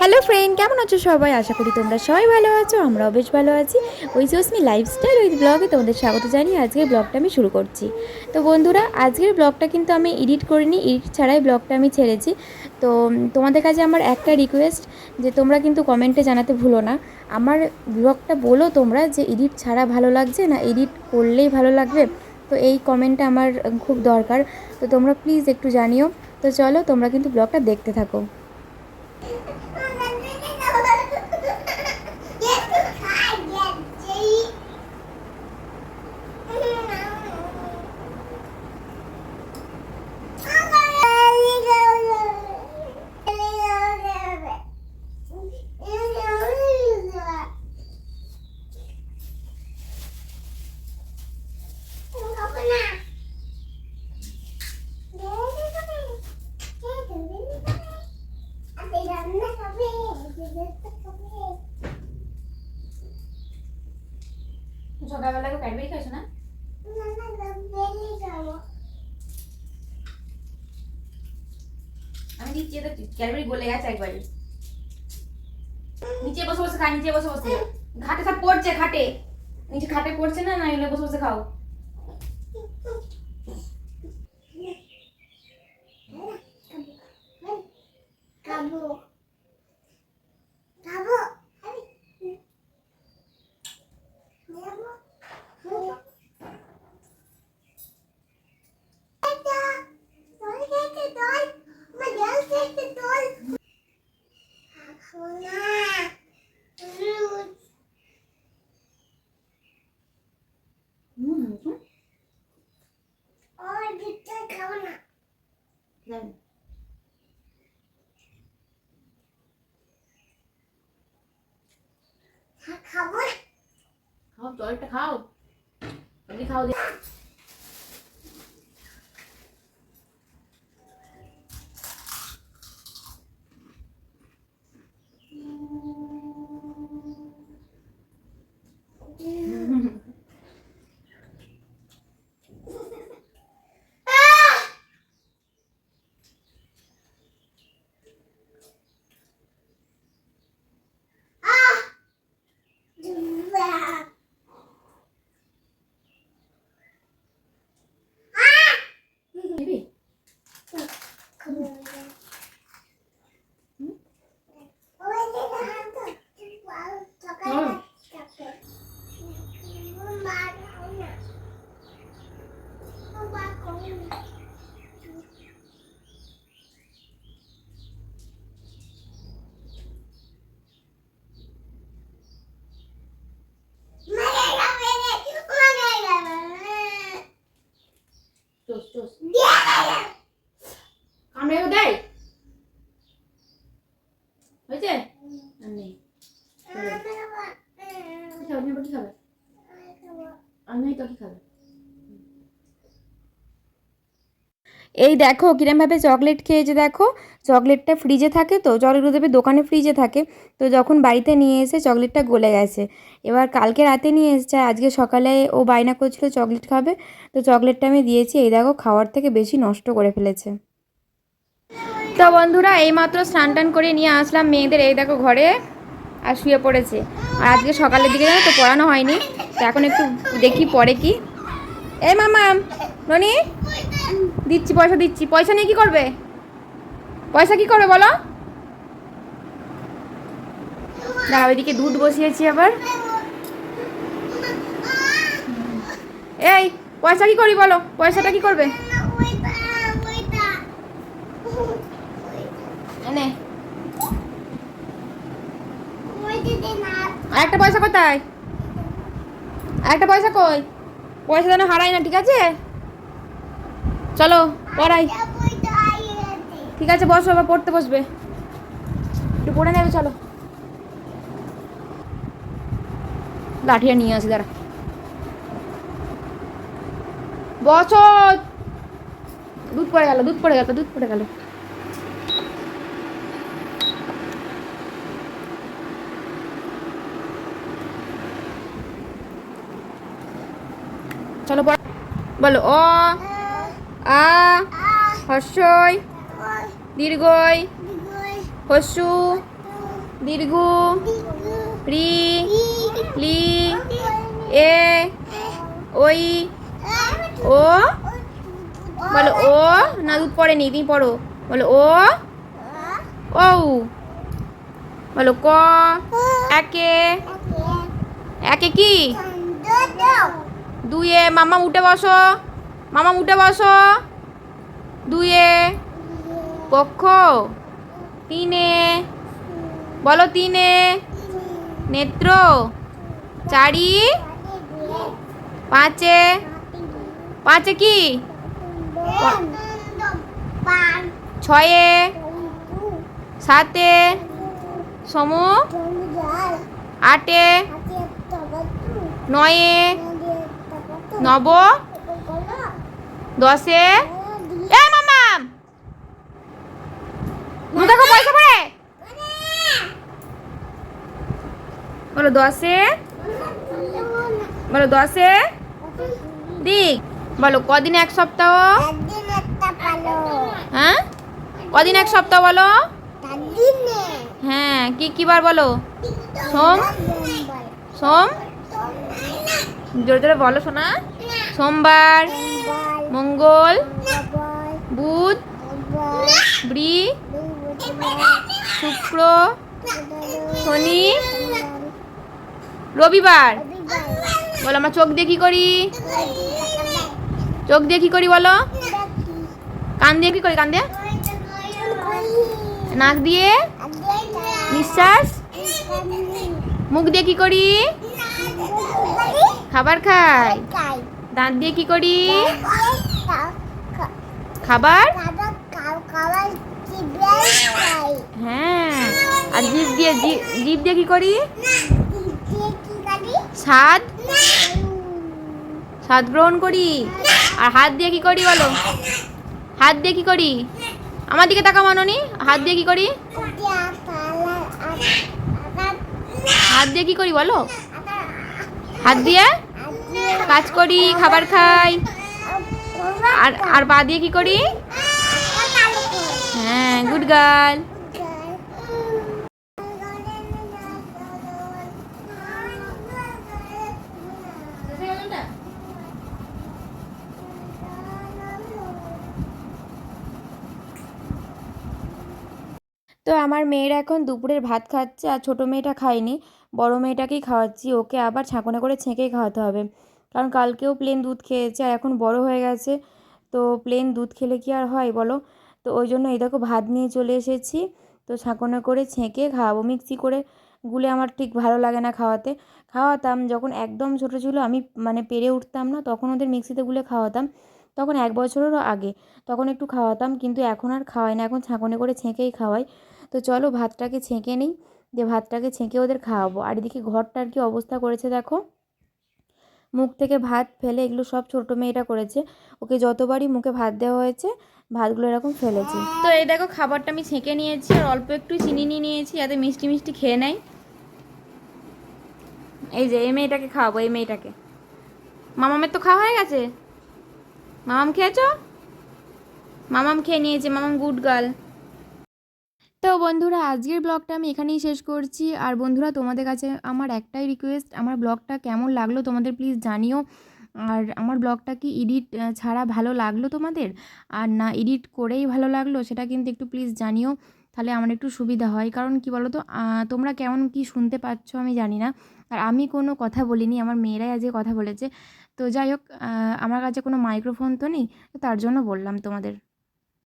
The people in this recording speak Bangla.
হ্যালো ফ্রেন্ড, কেমন আছো সবাই? আশা করি তোমরা সবাই ভালো আছো, আমরাও বেশ ভালো আছি। ওই জসমি লাইফস্টাইল উইথ ব্লগে তোমাদের স্বাগত জানিয়ে আজকের ব্লগটা আমি শুরু করছি। তো বন্ধুরা, আজকের ব্লগটা কিন্তু আমি এডিট করিনি এডিট ছাড়াই ব্লগটা আমি ছেড়েছি। তো তোমাদের কাছে আমার একটা রিকোয়েস্ট যে তোমরা কিন্তু কমেন্টে জানাতে ভুলো না। আমার ব্লগটা বলো তোমরা, যে এডিট ছাড়া ভালো লাগছে না এডিট করলেই ভালো লাগবে? তো এই কমেন্টটা আমার খুব দরকার। তো তোমরা প্লিজ একটু জানিও। তো চলো তোমরা কিন্তু ব্লগটা দেখতে থাকো। দিচ্ছি এটা ক্যাডবেরি গলে গেছে একবারে। নিচে বসে বসে খা নিচে বসে বসে। ঘাটে সব পড়ছে খাটে নিচে খাটে পড়ছে না? না এলে বসে বসে খাও খাব খাব হুম হুম খাব না জানি খাব না খাও জলটা খাও। জলদি খাও চোস চোস কামড়েও দেয় এই দেখো, কিরমভাবে চকলেট খেয়েছে দেখো চকলেটটা ফ্রিজে থাকে তো চকলেট দেবে, দোকানে ফ্রিজে থাকে। তো যখন বাড়িতে নিয়ে এসে চকলেটটা গলে গেছে। এবার কালকে রাতে নিয়ে এসেছে আজকে সকালে ও বায়না করছিল চকলেট খাবে। তো চকলেটটা আমি দিয়েছি, এই দেখো, খাওয়ার থেকে বেশি নষ্ট করে ফেলেছে। তো বন্ধুরা, এইমাত্র স্নান টান করে নিয়ে আসলাম মেয়েদের, এই দেখো ঘরে, আর শুয়ে পড়েছে। আর আজকে সকালের দিকে তো, পড়ানো হয়নি। তো এখন একটু দেখি পরে কি। এই মামা ননি? দিচ্ছি, পয়সা দিচ্ছি। পয়সা নিয়ে কি করবে? পয়সা কি করবে বলো? দাঁড়াও ওইদিকে দুধ বসিয়েছি আবার। এই, পয়সা কি করি বলো? পয়সাটা কি করবে? আর একটা পয়সা কোথায়? আর একটা পয়সা কই? পয়সা যেন হারাই না, ঠিক আছে? চলো, পড়াই। ঠিক আছে, বসো, আবার পড়তে বসবে। একটু পড়ে নেবে, চলো। লাঠিটা নিয়ে আসি, দাঁড়া। বসো। দুধ পড়ে গেল, দুধ পড়ে গেল, দুধ পড়ে গেল। চলো বলো অ আ, হর্ষই, দীর্ঘই হস্যু দীর্ঘ, রি, লি, এ, ওই, ও, বলো ও, না দুধ পড়েনি, তুমি পড়ো, বলো ও ও বলো ক, একে একে কি? দুইয়ে মামা উঠে বসো। মামা উঠে বসো। দুয়ে। পক্ষ। তিনে। বলো তিনে। নেত্র। চারি। পাঁচে। পাঁচে কি? ছয়ে। সাতে। সম। আটে। নয়ে। নব। দশে বলো দশে বলো দশে দিক। বলো, কদিন এক সপ্তাহ? হ্যাঁ? কদিন এক সপ্তাহ বলো? হ্যাঁ কি কি বার বলো? সোম? সোম? জোরে জোরে বলো শোনা সোমবার। মঙ্গল বুধ বৃ শুক্র শনি রবিবার। বলো আমরা চোখ দিয়ে কি করি? চোখ দিয়ে কি করি বলো? কান দিয়ে কি করি কান দিয়ে? নাক দিয়ে? নিঃশ্বাস? মুখ দিয়ে কি করি? খাবার খাই। দাঁত দিয়ে কি করি? খাবার? হ্যাঁ আর জিভ দিয়ে জি- জিভ দিয়ে কি করি? স্বাদ? স্বাদ গ্রহণ করি? আর হাত দিয়ে কি করি বলো? হাত দিয়ে কি করি? আমার দিকে তাকা মাননি। হাত দিয়ে কি করি? হাত দিয়ে কি করি বলো? হাত দিয়ে। কাজ করি খাবার খাই। আর আর পা দিয়ে কি করি? হ্যাঁ গুড গার্ল তো আমার মেয়েরা এখন দুপুরের ভাত খাচ্ছে আর ছোটো মেয়েটা খায়নি, বড় মেয়েটাকেই খাওয়াচ্ছি, ওকে আবার ছাঁকনে করে ছেঁকেই খাওয়াতে হবে। কারণ কালকেও প্লেন দুধ খেয়েছে আর এখন বড় হয়ে গেছে। তো প্লেন দুধ খেলে কি আর হয় বলো? তো ওই জন্য এই দেখো ভাত নিয়ে চলে এসেছি। তো ছাঁকনে করে ছেঁকে খাওয়াবো, মিক্সি করে গুলে আমার ঠিক ভালো লাগে না খাওয়াতে। খাওয়াতাম, যখন একদম ছোটো ছিল আমি মানে পেরে উঠতাম না, তখন ওদের মিক্সিতে গুলে খাওয়াতাম। তখন এক বছরেরও আগে, তখন একটু খাওয়াতাম, কিন্তু এখন আর খাওয়াই না, এখন ছাঁকনে করে ছেঁকেই খাওয়াই। তো চলো ভাতটাকে ছেঁকে নিই দিয়ে ভাতটাকে ছেঁকে ওদের খাওয়াবো। আর এদিকে ঘরটার কি অবস্থা করেছে দেখো। মুখ থেকে ভাত ফেলে এগুলো সব ছোটো মেয়েটা করেছে। ওকে যতবারই মুখে ভাত দেওয়া হয়েছে, ভাতগুলো এরকম ফেলেছে। তো এই দেখো খাবারটা আমি ছেঁকে নিয়েছি আর অল্প একটু চিনি নিয়ে নিয়েছি যাতে মিষ্টি মিষ্টি খেয়ে নেয়। এই যে, এই মেয়েটাকে খাওয়াবো, এই মেয়েটাকে। মামামের তো খাওয়া হয়ে গেছে? মামাম খেয়েছো? মামাম খেয়ে নিয়েছে, মামাম গুড গার্ল। তো বন্ধুরা, আজকের ব্লগটা আমি এখানেই শেষ করছি। আর বন্ধুরা, তোমাদের কাছে আমার একটাই রিকোয়েস্ট আমার ব্লগটা কেমন লাগল তোমাদের প্লিজ জানিও। আর আমার ব্লগটা কি এডিট ছাড়া ভালো লাগল তোমাদের? আর না এডিট করেই ভালো লাগল সেটা কিন্তু একটু প্লিজ জানিও, তাহলে আমার একটু সুবিধা হয়। কারণ কি বলো তো তোমরা কেমন কি শুনতে পাচ্ছ আমি জানি না। আর আমি কোনো কথা বলিনি, আমার মেয়েরাই আজকে কথা বলেছে। তো যাই হোক আমার কাছে কোনো মাইক্রোফোন তো নেই তার জন্য বললাম তোমাদের।